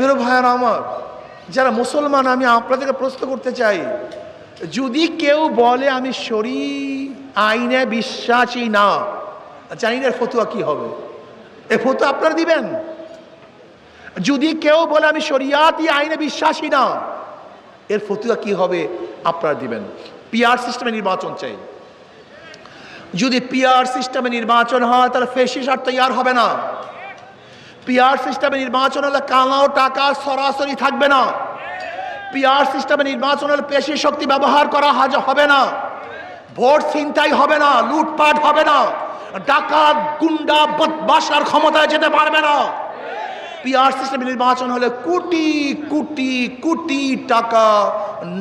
প্রিয় ভাইয়ার আমার, যারা মুসলমান, আমি আপনাদেরকে প্রশ্ন করতে চাই, যদি কেউ বলে আমি শরী, আইনে বিশ্বাসী না, জানি না ফতুয়া কি হবে। এ ফতুয়া আপনারা দিবেন? যদি কেউ বলে আমি শরিয়াতি, আইনে বিশ্বাসী না, এর ফতুয়া কি হবে আপনারা দিবেন? পিআর সিস্টেমে নির্বাচন চাই। যদি পিআর সিস্টেমে নির্বাচন হয়, তাহলে ফেসিস আর তৈয়ার হবে না। পিআর সিস্টেমে নির্বাচন হলে কালাও টাকা সরাসরি থাকবে না। পিআর সিস্টেমে নির্বাচন হলে পেশি শক্তি ব্যবহার করা হাজ হবে না। ভোট ছিনতাই হবে না, লুটপাট হবে না। ডাকাত, গুন্ডা বদমাসার ক্ষমতায় যেতে পারবে না। পিআর সিস্টেমে নির্বাচন হলে কোটি কোটি কোটি টাকা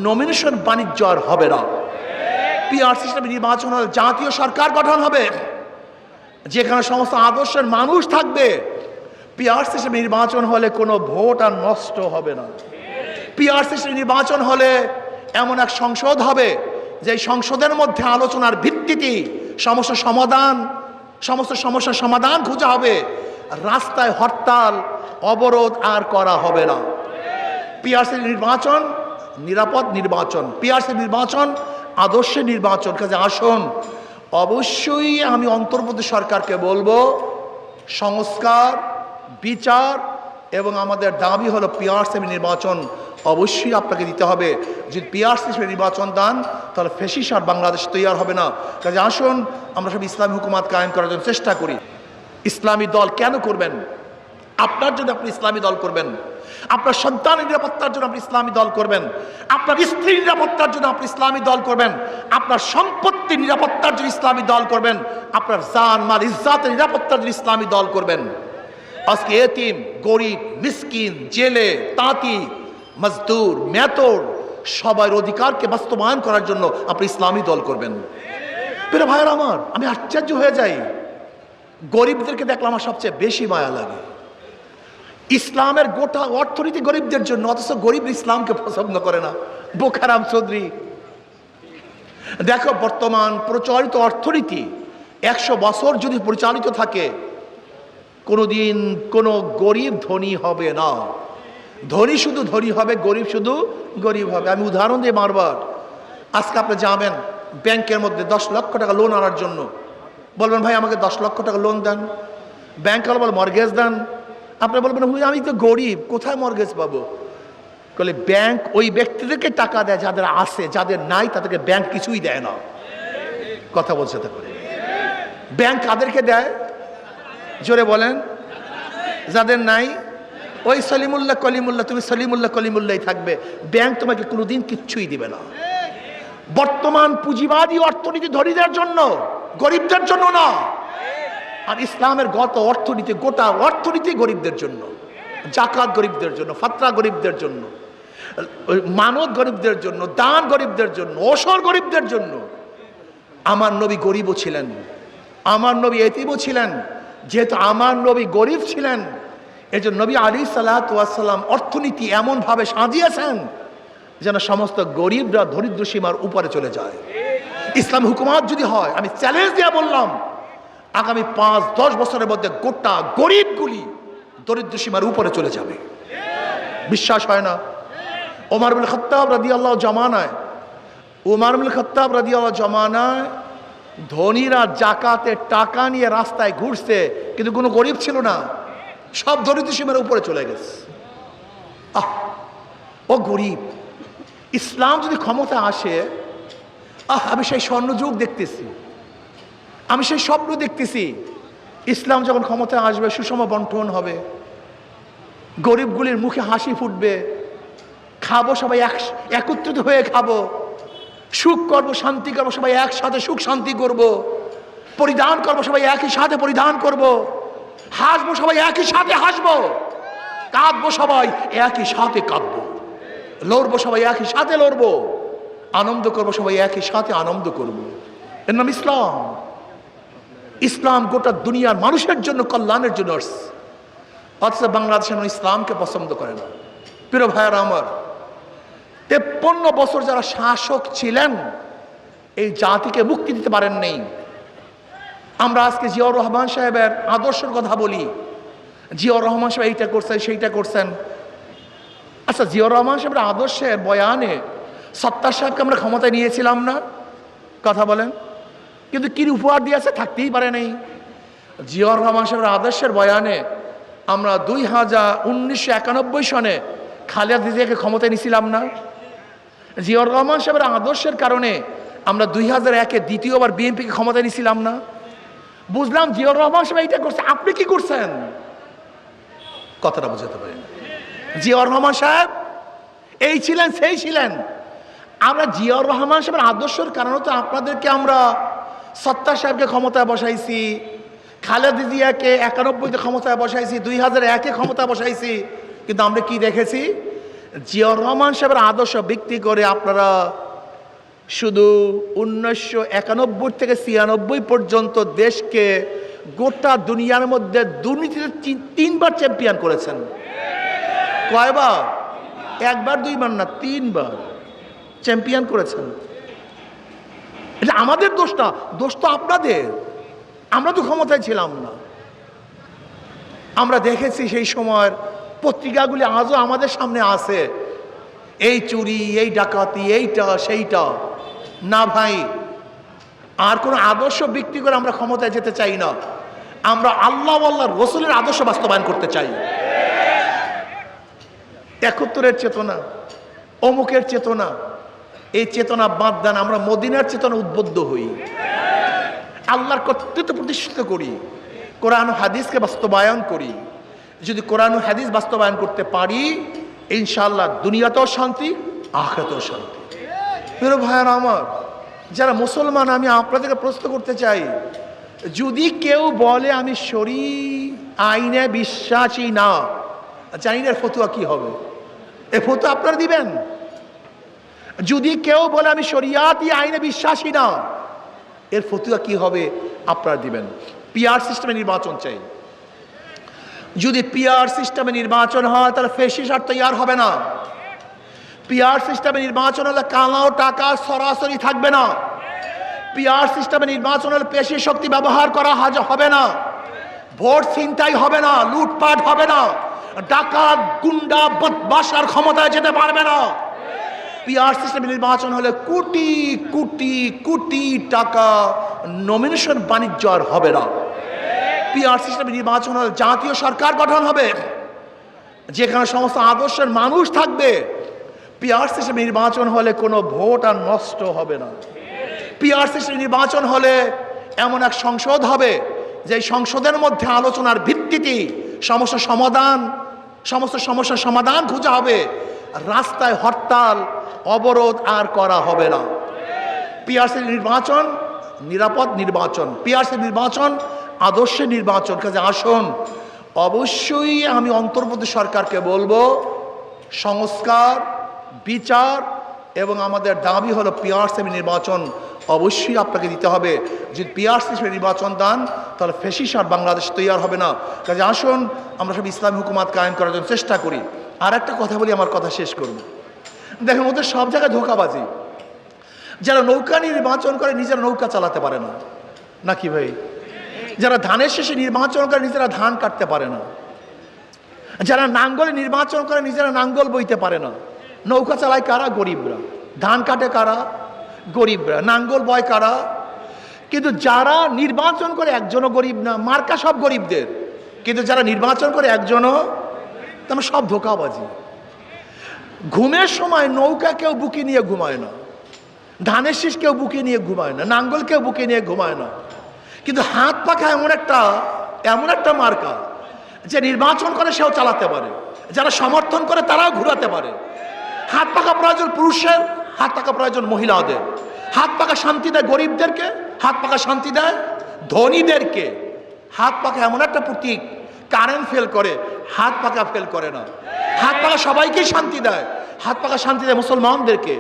নমিনেশন বাণিজ্য আর হবে না। পিআর সিস্টেমে নির্বাচন হলে জাতীয় সরকার গঠন হবে। যেখানে সমস্ত আদর্শের মানুষ থাকবে পিআর সিস্টেম নির্বাচন হলে কোনো ভোট আর নষ্ট হবে না। পিআর সিস্টেম নির্বাচন হলে এমন এক সংসদ হবে, যে সংসদের মধ্যে আলোচনার ভিত্তিতে সমস্যা সমাধান, সমস্ত সমস্যার সমাধান খোঁজা হবে। রাস্তায় হরতাল, অবরোধ আর করা হবে না। পিআরসি নির্বাচন, নিরাপদ নির্বাচন। পিআরসি নির্বাচন আদর্শের নির্বাচন। কাজে আসুন। অবশ্যই আমি অন্তর্বর্তী সরকারকে বলব, সংস্কার বিচার এবং আমাদের দাবি হলো পিআরসি নির্বাচন অবশ্যই আপনাকে দিতে হবে। যদি পিআরসি নির্বাচন দান, তাহলে ফেসিস আর বাংলাদেশ তৈয়ার হবে না। কাজে আসুন, আমরা সব ইসলামী হুকুমাত কায়েম করার জন্য চেষ্টা করি। ইসলামী দল কেন করবেন? আপনার জন্য আপনি ইসলামী দল করবেন। আপনার সন্তানের নিরাপত্তার জন্য আপনি ইসলামী দল করবেন। আপনার স্ত্রীর নিরাপত্তার জন্য আপনি ইসলামী দল করবেন। আপনার সম্পত্তির নিরাপত্তার জন্য ইসলামী দল করবেন। আপনার জান, মাল, ইজ্জাতের নিরাপত্তার জন্য ইসলামী দল করবেন। আজকে এতিম, গরিব, মিসকিন, জেলে, তাঁতি, মজদুর, মেতর সবার অধিকারকে বাস্তবায়ন করার জন্য আপনি ইসলামী দল করবেন। প্রিয় ভাইয়ের আমার, আমি আশ্চর্য হয়ে যাই। গরিবদেরকে দেখলে আমার সবচেয়ে বেশি মায়া লাগে। ইসলামের গোটা অর্থনীতি গরিবদের জন্য, অথচ গরিব ইসলামকে পছন্দ করে না। বোখারাম চৌধুরী, দেখো বর্তমান প্রচলিত অর্থনীতি একশো বছর যদি পরিচালিত থাকে কোনোদিন কোনো গরিব ধনী হবে না। ধনী শুধু ধনী হবে, গরিব শুধু গরিব হবে। আমি উদাহরণ দিয়ে মারবার। আজকে আপনি যাবেন ব্যাংকের মধ্যে দশ লক্ষ টাকা লোন আনার জন্য। বলবেন, ভাই, আমাকে দশ লক্ষ টাকা লোন দেন। ব্যাংক বল মর্গেজ দেন। আপনি বলবেন, হুই, আমি তো গরিব, কোথায় মর্গেজ পাবো? বলে, ব্যাংক ওই ব্যক্তিদেরকে টাকা দেয় যাদের আছে, যাদের নাই, তাদেরকে ব্যাংক কিছুই দেয় না। কথা বলছে তা করে ব্যাংক কাদেরকে দেয়? জোরে বলেন। যাদের নাই, ওই সলিমুল্লাহ, কলিমুল্লাহ, তুমি সলিমুল্লাহ কলিমুল্লাহ থাকবে। ব্যাংক তোমাকে কোনোদিন কিচ্ছুই দিবে না। বর্তমান পুঁজিবাদী অর্থনীতি ধনীদের জন্য, গরিবদের জন্য না। আর ইসলামের গত অর্থনীতি, গোটা অর্থনীতি গরিবদের জন্য। জাকাত গরিবদের জন্য, ফাতরা গরিবদের জন্য মানত গরিবদের জন্য, দান গরিবদের জন্য অসর গরিবদের জন্য। আমার নবী গরিবও ছিলেন, আমার নবী এতিবও ছিলেন। যেহেতু আমার নবী গরিব ছিলেন এই জন্য নবী আলী সাল্লাম অর্থনীতি এমনভাবে সাজিয়েছেন যেন সমস্ত গরিবরা দরিদ্র সীমার উপরে চলে যায়। ইসলাম হুকুমাত যদি হয়, আমি চ্যালেঞ্জ দিয়ে বললাম, আগামী পাঁচ, দশ বছরের মধ্যে গোটা গরিবগুলি দরিদ্র সীমার উপরে চলে যাবে। বিশ্বাস হয় না? ওমার বিল খত্তাব রাদি আল্লাহ জমানায়, ওমার বিল খত্তাব রাদি আল্লাহ জমানায় ধনীরা জাকাতে টাকা নিয়ে রাস্তায় ঘুরছে, কিন্তু কোনো গরিব ছিল না। সব দরিদ্র সীমার উপরে চলে গেছে। আহ, ও গরিব। ইসলাম যদি ক্ষমতা আসে, আহ, আমি সেই স্বর্ণযুগ দেখতেছি। আমি সেই স্বপ্ন দেখতেছি, ইসলাম যখন ক্ষমতা আসবে, সুষম বন্টন হবে। গরিবগুলির মুখে হাসি ফুটবে। খাব সবাই এক একত্রিত হয়ে খাব। সুখ করব শান্তি করব সবাই একসাথে সুখ, শান্তি করব। পরিধান করব সবাই একই সাথে পরিধান করব। হাসবো, সবাই একই সাথে হাসবো কাঁদবো, সবাই একই সাথে কাঁদবো লড়বো, সবাই একই সাথে লড়বো আনন্দ করব, সবাই একই সাথে আনন্দ করব। এর নাম ইসলাম ইসলাম গোটা দুনিয়ার মানুষের জন্য, কল্যাণের জন্য অথচ বাংলাদেশের ইসলামকে পছন্দ করে না প্রিয় ভাইয়ার আমার তেপ্পন্ন বছর যারা শাসক ছিলেন, এই জাতিকে মুক্তি দিতে পারেন নেই আমরা আজকে জিয়াউর রহমান সাহেবের আদর্শের কথা বলি। জিয়াউর রহমান সাহেব এইটা করছেন, সেইটা করছেন। আচ্ছা জিয়র রহমান সাহেবের আদর্শের বয়ানে সত্তার সাহেবকে আমরা ক্ষমতায় নিয়েছিলাম না, কথা বলেন। কিন্তু কি উপহার দিয়েছে থাকতেই পারে নাই। জিয়র রহমান সাহেবের আদর্শের বয়ানে আমরা দুই হাজার উনিশশো একানব্বই সনে খালেদা জিয়াকে ক্ষমতায় নিয়েছিলাম না। জিয়র রহমান সাহেবের আদর্শের কারণে আমরা দুই হাজার একে দ্বিতীয়বার বিএনপিকে ক্ষমতায় নিয়েছিলাম না। বুঝলাম জিয়র রহমান সাহেব এইটা করছে। আপনি কি করছেন? কথাটা বুঝাতে পারেন জিয়র রহমান সাহেব, এই ছিলেন, সেই ছিলেন। আমরা জিয়াউর রহমান সাহেবের আদর্শের কারণে তো আপনাদেরকে আমরা সত্তার সাহেবকে ক্ষমতায় বসাইছি, খালেদা জিয়াকে একানব্বইতে ক্ষমতায় বসাইছি, দুই হাজার একে ক্ষমতায় বসাইছি, কিন্তু আমরা কি দেখেছি? জিয়াউর রহমান সাহেবের আদর্শ ভিত্তি করে আপনারা শুধু উনিশশো একানব্বই থেকে ছিয়ানব্বই পর্যন্ত দেশকে গোটা দুনিয়ার মধ্যে দুর্নীতিতে তিনবার চ্যাম্পিয়ন করেছেন। কয়বার? একবার, দুইবার না, তিনবার চ্যাম্পিয়ন করেছেন। এটা আমাদের দোষ না, দোষ তো আপনাদের। আমরা তো ক্ষমতায় ছিলাম না। আমরা দেখেছি সেই সময়ের পত্রিকাগুলি আজও আমাদের সামনে আছে। এই চুরি, এই ডাকাতি, এইটা, সেইটা। না ভাই, আর কোনো আদর্শ বিক্রি করে আমরা ক্ষমতায় যেতে চাই না। আমরা আল্লাহ আল্লাহ রসুলের আদর্শ বাস্তবায়ন করতে চাই। একত্তরের চেতনা, অমুকের চেতনা, এই চেতনা বাদ দেন, আমরা মদিনার চেতনা উদ্বুদ্ধ হই। আল্লাহর কর্তৃত্ব প্রতিষ্ঠিত করি, কোরআন হাদিসকে বাস্তবায়ন করি। যদি কোরআন হাদিস বাস্তবায়ন করতে পারি ইনশাল্লাহ দুনিয়াতেও শান্তি আখেতেও শান্তি। প্রিয় ভাইয়ার আমার, যারা মুসলমান, আমি আপনাদেরকে প্রশ্ন করতে চাই, যদি কেউ বলে আমি শরী, আইনে বিশ্বাসী না জানি না এর ফতুয়া কি হবে? এ ফতুয়া আপনারা দিবেন? যদি কেউ বলে আমি শরিয়াতি, আইনে বিশ্বাসী না, এর ফতুয়া কি হবে আপনারা দিবেন? পিআর সিস্টেমে নির্বাচন চাই। যদি পিআর সিস্টেমে নির্বাচন হয়, তাহলে ফেসিস আর তৈয়ার হবে না। পিআর সিস্টেমে নির্বাচন হলে কালাও টাকা সরাসরি থাকবে না। পিআর সিস্টেমে নির্বাচন হলে পেশি শক্তি ব্যবহার করা হাজ হবে না। ভোট ছিনতাই হবে না, লুটপাট হবে না। ডাকাত, গুন্ডা বদমাসার ক্ষমতায় যেতে পারবে না। পিআর সিস্টেমে নির্বাচন হলে কোটি কোটি কোটি টাকা নমিনেশন বাণিজ্য আর হবে না। পিআর সিস্টেমে নির্বাচন হলে জাতীয় সরকার গঠন হবে। যেখানে সমস্ত আদর্শের মানুষ থাকবে পিআর সিস্টেমে নির্বাচন হলে কোনো ভোট আর নষ্ট হবে না। পিআর সিস্টেম নির্বাচন হলে এমন এক সংসদ হবে যে সংসদের মধ্যে আলোচনার ভিত্তিতে সমস্যা সমাধান, সমস্ত সমস্যার সমাধান খোঁজা হবে। রাস্তায় হরতাল, অবরোধ আর করা হবে না। পিআরসি নির্বাচন নিরাপদ নির্বাচন। পিআরসি নির্বাচন আদর্শের নির্বাচন কাজে আসুন। অবশ্যই আমি অন্তর্বর্তী সরকারকে বলব, সংস্কার, বিচার এবং আমাদের দাবি হলো পিআরসি নির্বাচন অবশ্যই আপনাকে দিতে হবে। যদি পিআরসি নির্বাচন দান, তাহলে ফেসিস আর বাংলাদেশ তৈরি হবে না। কাজে আসুন, আমরা সব ইসলামী হুকুমাত কায়েম করার জন্য চেষ্টা করি। আর একটা কথা বলি, আমার কথা শেষ করব। দেখেন, ওদের সব জায়গায় ধোকাবাজি। যারা নৌকা নির্বাচন করে, নিজেরা নৌকা চালাতে পারে না। নাকি ভাই? যারা ধানের শেষে নির্বাচন করে নিজেরা ধান কাটতে পারে না। যারা নাঙ্গলে নির্বাচন করে নিজেরা নাঙ্গল বইতে পারে না। নৌকা চালায় কারা? গরিবরা। ধান কাটে কারা? গরিবরা। নাঙ্গল বয় কারা? কিন্তু যারা নির্বাচন করে একজনও গরিব না, মার্কা সব গরিবদের। কিন্তু যারা নির্বাচন করে একজনও তেমন সব ধোকাবাজি। ঘুমের সময় নৌকা কেউ বুকে নিয়ে ঘুমায় না। ধানের শীষ কেউ বুকে নিয়ে ঘুমায় না। নাঙ্গল কেউ বুকে নিয়ে ঘুমায় না। কিন্তু হাত পাখা এমন একটা এমন একটা মার্কা যে নির্বাচন করে সেও চালাতে পারে যারা সমর্থন করে তারাও ঘুরাতে পারে হাত পাখা প্রয়োজন পুরুষের হাত পাখা প্রয়োজন মহিলাদের হাত পাখা শান্তি দেয় গরিবদেরকে হাত পাখা শান্তি দেয় ধনীদেরকে হাত পাখা এমন একটা প্রতীক কারেন্ট ফেল করে হাত পাখা ফেল করে না হাত পাখা সবাইকে শান্তি দেয় হাত পাখা শান্তি দেয় মুসলমানদেরকে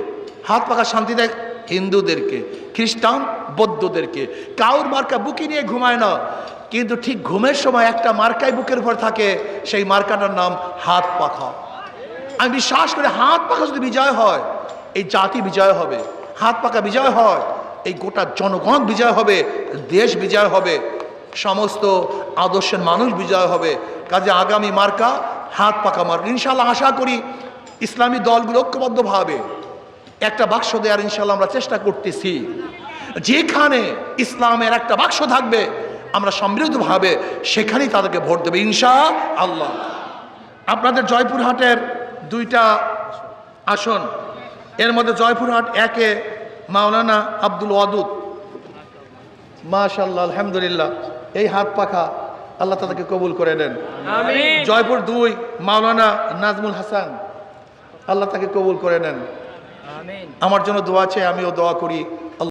হাত পাখা শান্তি দেয় হিন্দুদেরকে, খ্রিস্টান বৌদ্ধদেরকে। কাউর মার্কা বুকি নিয়ে ঘুমায় না। কিন্তু ঠিক ঘুমের সময় একটা মার্কাই বুকের উপর থাকে, সেই মার্কাটার নাম হাত পাখা। আমি বিশ্বাস করি হাত পাখা যদি বিজয় হয়, এই জাতি বিজয় হবে। হাত পাখা বিজয় হয়, এই গোটা জনগণ বিজয় হবে, দেশ বিজয় হবে, সমস্ত আদর্শের মানুষ বিজয় হবে। কাজে আগামী মার্কা হাত পাকা মার্কা ইনশাল্লাহ আশা করি ইসলামী দলগুলো ঐক্যবদ্ধভাবে একটা বাক্স দেওয়ার ইনশাল্লাহ আমরা চেষ্টা করতেছি। যেখানে ইসলামের একটা বাক্স থাকবে আমরা সমৃদ্ধভাবে সেখানেই তাদেরকে ভোট দেবে ইনশা আল্লাহ আপনাদের জয়পুরহাটের দুইটা আসন এর মধ্যে জয়পুরহাট একে মাওলানা আব্দুল ওয়াদুদ। মাশাল্লাহ আলহামদুলিল্লাহ এই হাত পাখা আল্লাহ তাদেরকে কবুল করে নেন। জয়পুর দুই মাওলানা নাজমুল হাসান আল্লাহ তাকে কবুল করে নেন। আমার জন্য দোয়া আছে আমিও দোয়া করি।